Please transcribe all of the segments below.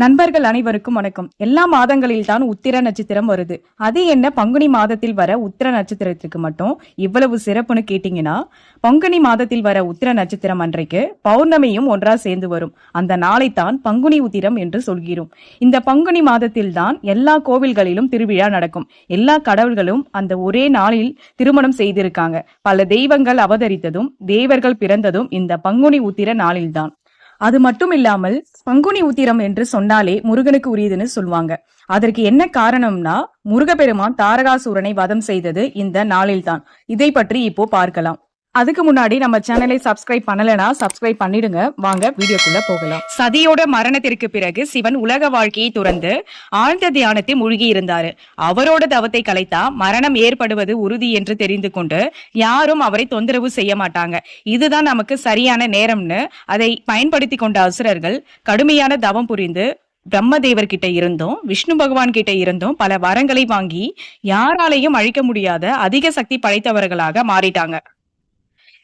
நண்பர்கள் அனைவருக்கும் வணக்கம். எல்லா மாதங்களில் தான் உத்திர நட்சத்திரம் வருது. அது என்ன? பங்குனி மாதத்தில் வர உத்திர நட்சத்திரத்திற்கு மட்டும் இவ்வளவு சிறப்புன்னு கேட்டீங்கன்னா பங்குனி மாதத்தில் வர உத்திர நட்சத்திரம் அன்றைக்கு பௌர்ணமியும் ஒன்றா சேர்ந்து வரும். அந்த நாளைத்தான் பங்குனி உத்திரம் என்று சொல்கிறோம். இந்த பங்குனி மாதத்தில் தான் எல்லா கோவில்களிலும் திருவிழா நடக்கும். எல்லா கடவுள்களும் அந்த ஒரே நாளில் திருமணம் செய்திருக்காங்க. பல தெய்வங்கள் அவதரித்ததும் தேவர்கள் பிறந்ததும் இந்த பங்குனி உத்திர நாளில்தான். அது மட்டும் இல்லாமல் பங்குனி உத்திரம் என்று சொன்னாலே முருகனுக்கு உரியதுன்னு சொல்லுவாங்க. அதற்கு என்ன காரணம்னா முருகப்பெருமான் தாரகாசூரனை வதம் செய்தது இந்த நாளில்தான். இதை பற்றி இப்போ பார்க்கலாம். அதுக்கு முன்னாடி நம்ம சேனலை சப்ஸ்கிரைப் பண்ணலனா சப்ஸ்கிரைப் பண்ணிடுங்க. வாங்க வீடியோக்குள்ள போகலாம். சதியோட மரணத்திற்கு பிறகு சிவன் உலக வாழ்க்கையை துறந்து ஆழ்ந்த தியானத்தை மூழ்கி இருந்தாரு அவரோட தவத்தை கலைத்தா மரணம் ஏற்படுவது உறுதி என்று தெரிந்து கொண்டு யாரும் அவரை தொந்தரவு செய்ய மாட்டாங்க. இதுதான் நமக்கு சரியான நேரம்னு அதை பயன்படுத்தி கொண்ட அசுரர்கள் கடுமையான தவம் புரிந்து பிரம்மதேவர் கிட்ட இருந்தும் விஷ்ணு பகவான் கிட்ட இருந்தும் பல வரங்களை வாங்கி யாராலையும் அழிக்க முடியாத அதிக சக்தி படைத்தவர்களாக மாறிட்டாங்க.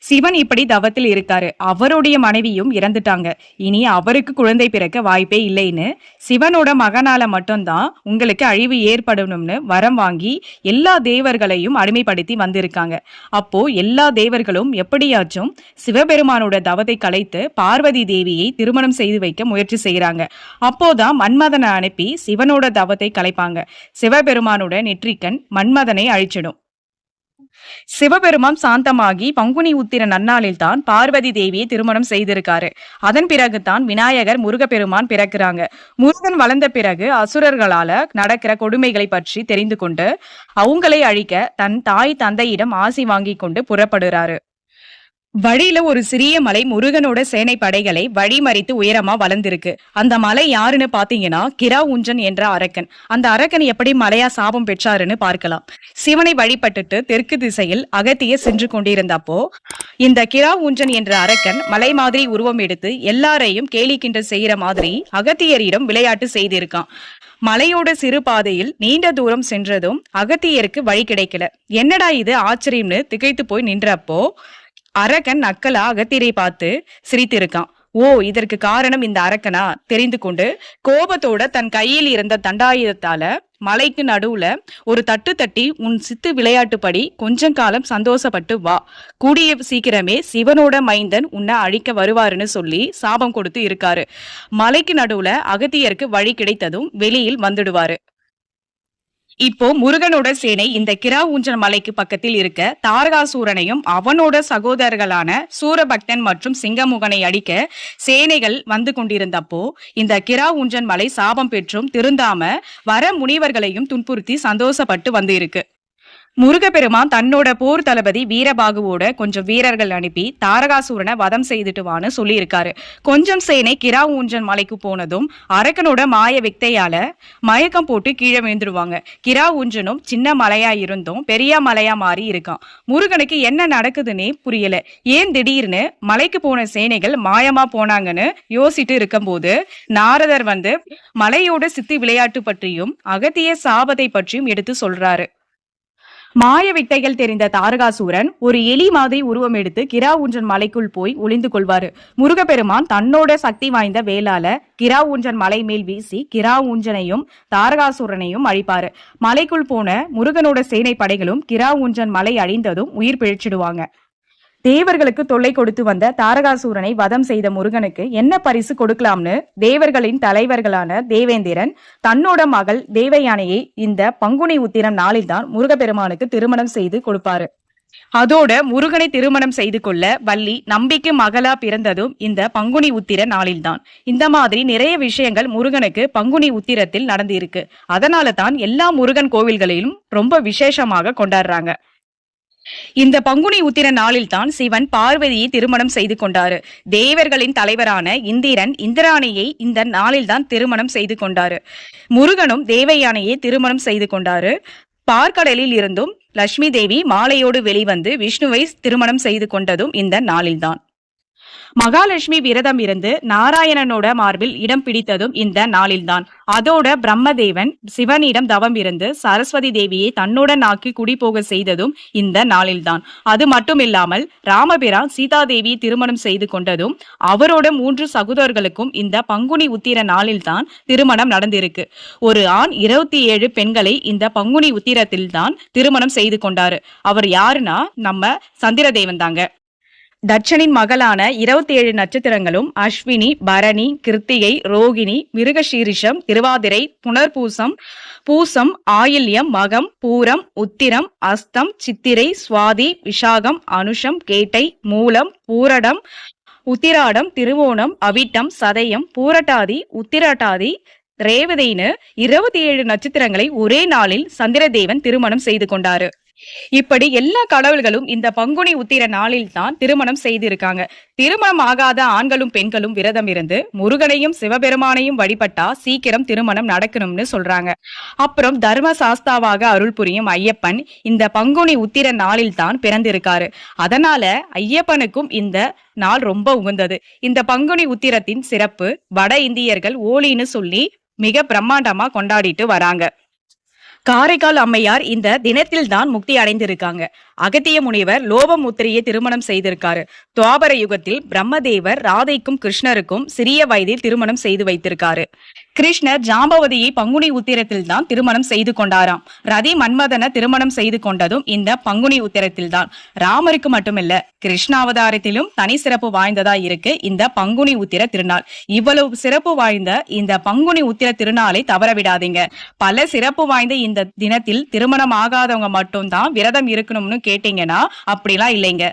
சிவன் இப்படி தவத்தில் இருக்காரு. அவருடைய மனைவியும் இறந்துட்டாங்க. இனி அவருக்கு குழந்தை பிறக்க வாய்ப்பே இல்லைன்னு சிவனோட மகனால மட்டும்தான் உங்களுக்கு அழிவு ஏற்படணும்னு வரம் வாங்கி எல்லா தேவர்களையும் அடிமைப்படுத்தி வந்திருக்காங்க. அப்போ எல்லா தேவர்களும் எப்படியாச்சும் சிவபெருமானோட தவத்தை கலைத்து பார்வதி தேவியை திருமணம் செய்து வைக்க முயற்சி செய்யறாங்க அப்போதான் மன்மதனை அனுப்பி சிவனோட தவத்தை கலைப்பாங்க. சிவபெருமானோட நெற்றிக்கண் மன்மதனை அழிச்சிடும். சிவபெருமான் சாந்தமாகி பங்குனி உத்திர நன்னாளில் தான் பார்வதி தேவியை திருமணம் செய்திருக்காரு. அதன் பிறகுதான் விநாயகர் முருகப்பெருமான் பிறக்கிறாங்க. முருகன் வளர்ந்த பிறகு அசுரர்களால நடக்கிற கொடுமைகளை பற்றி தெரிந்து கொண்டு அவங்களை அழிக்க தன் தாய் தந்தையிடம் ஆசி வாங்கி கொண்டு புறப்படுறாரு. வழியில ஒரு சிறிய மலை முருகனோட சேனை படைகளை வழிமறித்து உயரமா வளர்ந்திருக்கு. அந்த மலை யாருன்னு பாத்தீங்கன்னா கிரா உஞ்சன் என்ற அரக்கன். அந்த அரக்கன் எப்படி மலையா சாபம் பெற்றாருன்னு பார்க்கலாம். சிவனை வழிபட்டுட்டு தெற்கு திசையில் அகத்திய சென்று கொண்டிருந்தப்போ இந்த கிரா உஞ்சன் என்ற அரக்கன் மலை மாதிரி உருவம் எடுத்து எல்லாரையும் கேலி கிண்டல் செய்யற மாதிரி அகத்தியரிடம் விளையாட்டு செய்திருக்கான். மலையோட சிறு பாதையில் நீண்ட தூரம் சென்றதும் அகத்தியருக்கு வழி கிடைக்கல. என்னடா இது ஆச்சரியம்னு திகைத்து போய் நின்றப்போ அரக்கன் நக்கலா அகத்தியரை பார்த்து சிரித்திருக்கான். ஓ இதற்கு காரணம் இந்த அரக்கனா? தெரிந்து கொண்டு கோபத்தோட தன் கையில் இருந்த தண்டாயுதத்தால மலைக்கு நடுவுல ஒரு தட்டு தட்டி உன் சித்து விளையாட்டுப்படி கொஞ்சம் காலம் சந்தோஷப்பட்டு வா. கூடிய சீக்கிரமே சிவனோட மைந்தன் உன்னை அழிக்க வருவாருன்னு சொல்லி சாபம் கொடுத்து இருக்காரு. மலைக்கு நடுவுல அகத்தியருக்கு வழி கிடைத்ததும் வெளியில் வந்துடுவாரு. இப்போ முருகனோட சேனை இந்த கிரா ஊஞ்சல் மலைக்கு பக்கத்தில் இருக்க தாரகாசூரனையும் அவனோட சகோதரர்களான சூரபக்தன் மற்றும் சிங்கமுகனை அடிக்க சேனைகள் வந்து கொண்டிருந்தப்போ இந்த கிரா ஊஞ்சல் மலை சாபம் பெற்றும் திருந்தாம வர முனிவர்களையும் துன்புறுத்தி சந்தோஷப்பட்டு வந்து இருக்கு. முருகப்பெருமான் தன்னோட போர் தளபதி வீரபாகுவோட கொஞ்சம் வீரர்கள் அனுப்பி தாரகாசூரனை வதம் செய்துட்டு வான்னு சொல்லியிருக்காரு. கொஞ்சம் சேனை கிரா ஊஞ்சன் மலைக்கு போனதும் அரக்கனோட மாய வித்தையால மயக்கம் போட்டு கீழே விழுந்துருவாங்க. கிரா ஊஞ்சனும் சின்ன மலையா இருந்தும் பெரிய மலையா மாறி இருக்கான். முருகனுக்கு என்ன நடக்குதுன்னே புரியல. ஏன் திடீர்னு மலைக்கு போன சேனைகள் மாயமா போனாங்கன்னு யோசிட்டு இருக்கும்போது நாரதர் வந்து மலையோட சித்தி விளையாட்டு பற்றியும் அகத்திய சாபத்தை பற்றியும் எடுத்து சொல்றாரு. மாய வித்தைகள் தெரிந்த தாரகாசூரன் ஒரு எலி மாதிரி உருவம் எடுத்து கிரா ஊன்றன் மலைக்குள் போய் ஒளிந்து கொள்வாரு. முருகப்பெருமான் தன்னோட சக்தி வாய்ந்த வேளால கிரா ஊன்றன் மலை மேல் வீசி கிரா ஊஞ்சனையும் தாரகாசூரனையும் அழிப்பாரு. மலைக்குள் போன முருகனோட சேனை படைகளும் கிரா ஊஞ்சன் மலை அழிந்ததும் உயிர் பிழைச்சிடுவாங்க. தேவர்களுக்கு தொல்லை கொடுத்து வந்த தாரகாசூரனை வதம் செய்த முருகனுக்கு என்ன பரிசு கொடுக்கலாம்னு தேவர்களின் தலைவர்களான தேவேந்திரன் தன்னோட மகள் தேவயானையை இந்த பங்குனி உத்திரம் நாளில்தான் முருகப்பெருமானுக்கு திருமணம் செய்து கொடுப்பாரு. அதோட முருகனை திருமணம் செய்து கொள்ள வள்ளி நம்பிக்கை மகளா பிறந்ததும் இந்த பங்குனி உத்திர நாளில்தான். இந்த மாதிரி நிறைய விஷயங்கள் முருகனுக்கு பங்குனி உத்திரத்தில் நடந்திருக்கு. அதனால தான் எல்லா முருகன் கோவில்களிலும் ரொம்ப விசேஷமாக கொண்டாடுறாங்க. இந்த பங்குனி உத்திர நாளில் தான் சிவன் பார்வதியை திருமணம் செய்து கொண்டாரு. தேவர்களின் தலைவரான இந்திரன் இந்திராணியை இந்த நாளில் தான் திருமணம் செய்து கொண்டாரு. முருகனும் தேவயானையை திருமணம் செய்து கொண்டாரு. பார்க்கடலில் இருந்தும் லட்சுமி தேவி மாலையோடு வெளிவந்து விஷ்ணுவை திருமணம் செய்து கொண்டதும் இந்த நாளில்தான். மகாலட்சுமி விரதம் இருந்து நாராயணனோட மார்பில் இடம் பிடித்ததும் இந்த நாளில்தான். அதோட பிரம்மதேவன் சிவனிடம் தவம் இருந்து சரஸ்வதி தேவியை தன்னுடன் ஆக்கி குடிபோக செய்ததும் இந்த நாளில்தான். அது மட்டுமில்லாமல் ராமபிரான் சீதாதேவியை திருமணம் செய்து கொண்டதும் அவரோட மூன்று சகோதரர்களுக்கும் இந்த பங்குனி உத்திர நாளில்தான் திருமணம் நடந்திருக்கு. ஒரு ஆண் இருபத்தி ஏழு பெண்களை இந்த பங்குனி உத்திரத்தில் தான் திருமணம் செய்து கொண்டாரு. அவர் யாருன்னா நம்ம சந்திரதேவன் தாங்க. தட்சனின் மகளான இருபத்தி ஏழு நட்சத்திரங்களும் அஸ்வினி பரணி கிருத்திகை ரோகிணி மிருகசீரிஷம் திருவாதிரை புனர்பூசம் பூசம் ஆயில்யம் மகம் பூரம் உத்திரம் அஸ்தம் சித்திரை சுவாதி விஷாகம் அனுஷம் கேட்டை மூலம் பூரடம் உத்திராடம் திருவோணம் அவிட்டம் சதயம் பூரட்டாதி உத்திராட்டாதி ரேவதைன்னு இருபத்தி ஏழு நட்சத்திரங்களை ஒரே நாளில் சந்திரதேவன் திருமணம் செய்து கொண்டாரு. இப்படி எல்லா கடவுள்களும் இந்த பங்குனி உத்திர நாளில் தான் திருமணம் செய்திருக்காங்க. திருமணம் ஆகாத ஆண்களும் பெண்களும் விரதம் இருந்து முருகனையும் சிவபெருமானையும் வழிபட்டா சீக்கிரம் திருமணம் நடக்கணும்னு சொல்றாங்க. அப்புறம் தர்ம சாஸ்தாவாக அருள் புரியும் ஐயப்பன் இந்த பங்குனி உத்திர நாளில் தான் பிறந்திருக்காரு. அதனால ஐயப்பனுக்கும் இந்த நாள் ரொம்ப உகந்தது. இந்த பங்குனி உத்திரத்தின் சிறப்பு வட இந்தியர்கள் ஓலின்னு சொல்லி மிக பிரம்மாண்டமா கொண்டாடிட்டு வராங்க. காரைக்கால் அம்மையார் இந்த தினத்தில் தான் முக்தி அடைந்திருக்காங்க. அகத்திய முனிவர் லோபமுத்திரையை திருமணம் செய்திருக்காரு. துவாபர யுகத்தில் பிரம்மதேவர் ராதைக்கும் கிருஷ்ணருக்கும் சிறிய வயதில் திருமணம் செய்து வைத்திருக்காரு. கிருஷ்ணர் ஜாம்பவதியை பங்குனி உத்திரத்தில் தான் திருமணம் செய்து கொண்டாராம். ரதி மன்மதன திருமணம் செய்து கொண்டதும் இந்த பங்குனி உத்திரத்தில் தான் ராமருக்கு மட்டுமில்ல கிருஷ்ணாவதாரத்திலும் தனி சிறப்பு வாய்ந்ததா இருக்கு இந்த பங்குனி உத்திர திருநாள். இவ்வளவு சிறப்பு வாய்ந்த இந்த பங்குனி உத்திர திருநாளை தவற விடாதீங்க பல சிறப்பு வாய்ந்த இந்த தினத்தில் திருமணம் ஆகாதவங்க மட்டும்தான் விரதம் இருக்கணும்னு கேட்டீங்கன்னா அப்படிலாம் இல்லைங்க.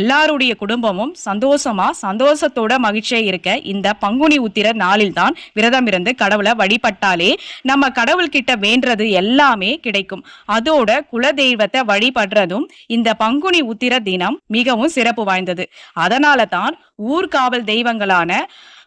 எல்லாருடைய குடும்பமும் சந்தோஷமா சந்தோஷத்தோட மகிழ்ச்சியா இருக்க இந்த பங்குனி உத்திர நாளில் தான் விரதம் இருந்து கடவுளை வழிபட்டாலே நம்ம கடவுள் கிட்ட வேண்டது எல்லாமே கிடைக்கும். அதோட குலதெய்வத்தை வழிபடுறதும் இந்த பங்குனி உத்திர தினம் மிகவும் சிறப்பு வாய்ந்தது. அதனால தான் ஊர்காவல் தெய்வங்களான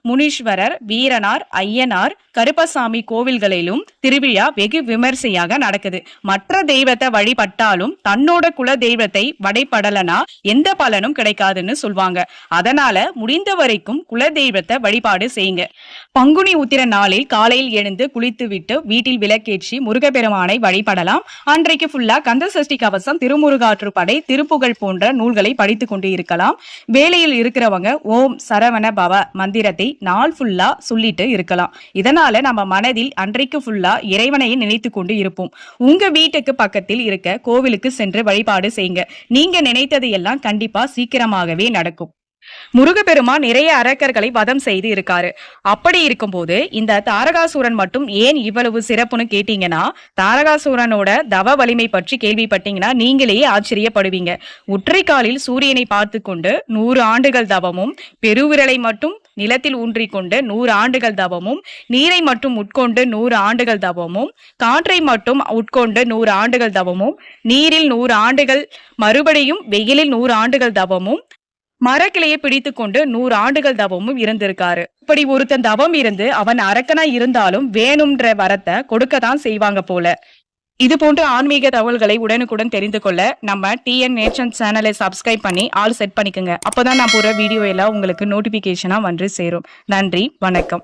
முனீஸ்வரர் வீரனார் ஐயனார் கருப்பசாமி கோவில்களிலும் திருவிழா வெகு விமர்சையாக நடக்குது. மற்ற தெய்வத்தை வழிபட்டாலும் தன்னோட குல தெய்வத்தை வடைபடலனா எந்த பலனும் கிடைக்காதுன்னு சொல்வாங்க. அதனால முடிந்த வரைக்கும் குல தெய்வத்தை வழிபாடு செய்யுங்க. பங்குனி உத்திர நாளில் காலையில் எழுந்து குளித்து விட்டு வீட்டில் விளக்கேற்றி முருகப்பெருமானை வழிபடலாம். அன்றைக்கு ஃபுல்லா கந்த சஷ்டி கவசம் திருமுருகாற்று படை திருப்புகழ் போன்ற நூல்களை படித்துக் கொண்டு இருக்கலாம். வேலையில் இருக்கிறவங்க ஓம் சரவண பவ மந்திரத்தை நாள் ஃபுல்லா சொல்லிட்டு இருக்கலாம். இதனால நம்ம மனதில் அன்றைக்கு ஃபுல்லா இறைவனையை நினைத்து கொண்டு இருப்போம். உங்க வீட்டுக்கு பக்கத்தில் இருக்க கோவிலுக்கு சென்று வழிபாடு செய்யுங்க. நீங்க நினைத்தது எல்லாம் கண்டிப்பா சீக்கிரமாகவே நடக்கும். முருகப்பெருமான் நிறைய அரக்கர்களை வதம் செய்து இருக்காரு. அப்படி இருக்கும்போது இந்த தாரகாசூரன் மட்டும் ஏன் இவ்வளவு சிறப்புன்னு கேட்டீங்கன்னா தாரகாசூரனோட தவ வலிமை பற்றி கேள்விப்பட்டீங்கன்னா நீங்களே ஆச்சரியப்படுவீங்க. ஒற்றைக்காலில் சூரியனை பார்த்து கொண்டு நூறு ஆண்டுகள் தவமும் பெருவிரலை மட்டும் நிலத்தில் ஊன்றிக்கொண்டு நூறு ஆண்டுகள் தவமும் நீரை மட்டும் உட்கொண்டு நூறு ஆண்டுகள் தவமும் காற்றை மட்டும் உட்கொண்டு நூறு ஆண்டுகள் தவமும் நீரில் நூறு ஆண்டுகள் மறுபடியும் வெயிலில் நூறு ஆண்டுகள் தவமும் மரக்கிளையை பிடித்து கொண்டு நூறு ஆண்டுகள் தவமும் இருந்திருக்காரு. இப்படி ஒருத்தன் தவம் இருந்து அவன் அரக்கனா இருந்தாலும் வேணும்ன்ற வரத்தை கொடுக்கத்தான் செய்வாங்க போல. இது போன்ற ஆன்மீக தகவல்களை உடனுக்குடன் தெரிந்து கொள்ள நம்ம டிஎன் நேஷன் சேனலை சப்ஸ்கிரைப் பண்ணி ஆள் செட் பண்ணிக்கோங்க. அப்போதான் நான் போகிற வீடியோ எல்லாம் உங்களுக்கு நோட்டிஃபிகேஷனாக வந்து சேரும். நன்றி வணக்கம்.